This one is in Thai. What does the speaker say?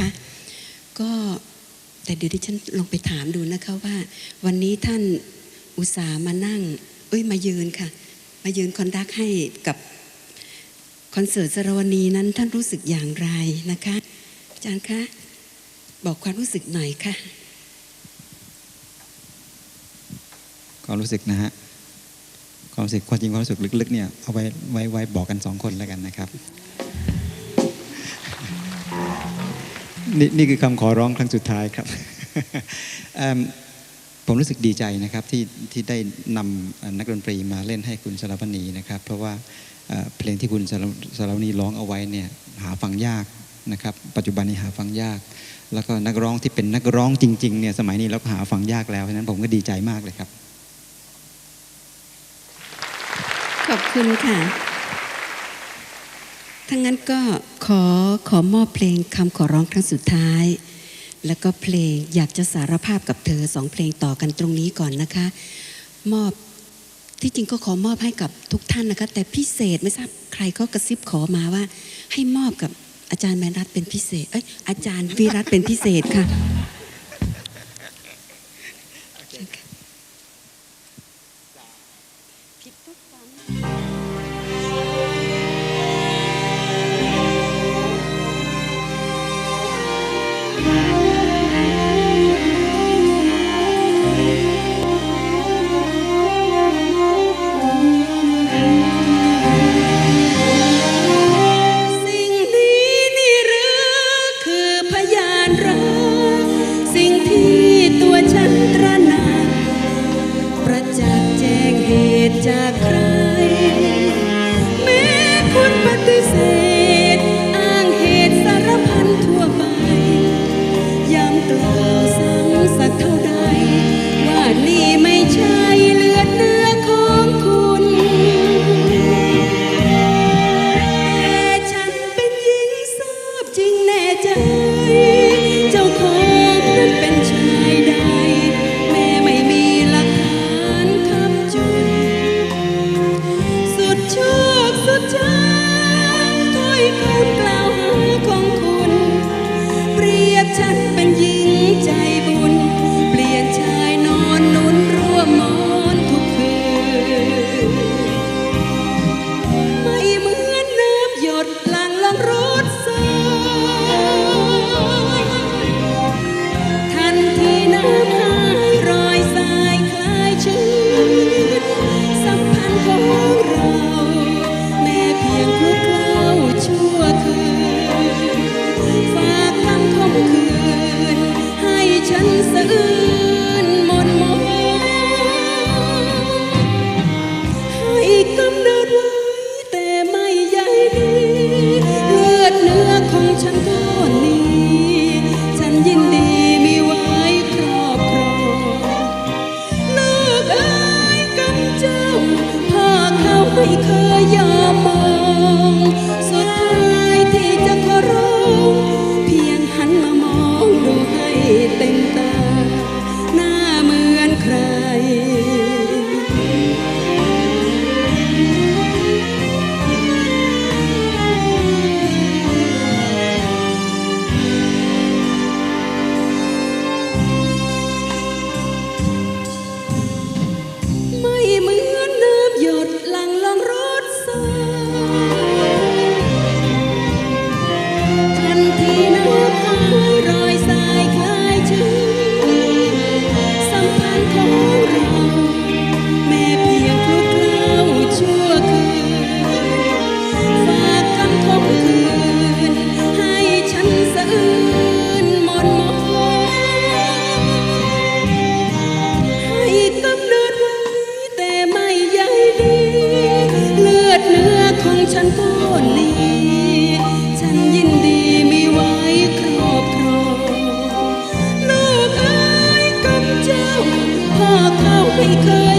นะคะ ก็แต่เดี๋ยวดิฉันลองไปถามดูนะคะว่า วันนี้ท่านอุตส่าห์มานั่ง เอ้ยมายืนค่ะ มายืนคอนดักให้กับคอนเสิร์ตสรวณีนั้นท่านรู้สึกอย่างไรนะคะอาจารย์คะบอกความรู้สึกหน่อยค่ะความรู้สึกนะฮะความรู้สึกความจริงความรู้สึกลึกๆเนี่ยเอาไว้ไว้ไว้บอกกันสองคนแล้วกันนะครับ นี่นี่คือคำขอร้องครั้งสุดท้ายครับ ผมรู้สึกดีใจนะครับที่ที่ได้นำนักดนตรีมาเล่นให้คุณสารพนีนะครับ เพราะว่าเพลงที่คุณสารสารพนีร้องเอาไว้เนี่ยหาฟังยากนะครับ ปัจจุบันนี้หาฟังยาก แล้วก็นักร้องที่เป็นนักร้องจริงๆเนี่ยสมัยนี้เราก็หาฟังยากแล้วฉะนั้นผมก็ดีใจมากเลยครับ ขอบคุณค่ะ ทั้างนั้นก็ขอขอมอบเพลงคำขอร้องครั้งสุดท้าย แล้วก็เพลงอยากจะสารภาพกับเธอสองเพลงต่อกันตรงนี้ก่อนนะคะ มอบที่จริงก็ขอมอบให้กับทุกท่านนะคะ แต่พิเศษไม่ทราบใครก็กระซิบขอมาว่า ให้มอบกับอาจารย์แมนรัตเป็นพิเศษ เอ้ยอาจารย์วิรัตเป็นพิเศษค่ะ จากใคร แม้คุณปฏิเสธ อ้างเหตุสารพันทั่วไป ยามกล่าวซ้ำสักเท่าใด ฉันคนนี้ฉันยินดีมีไว้ครอบครองลูกเอ้ยกับเจ้าพ่อเข้าไห้เคย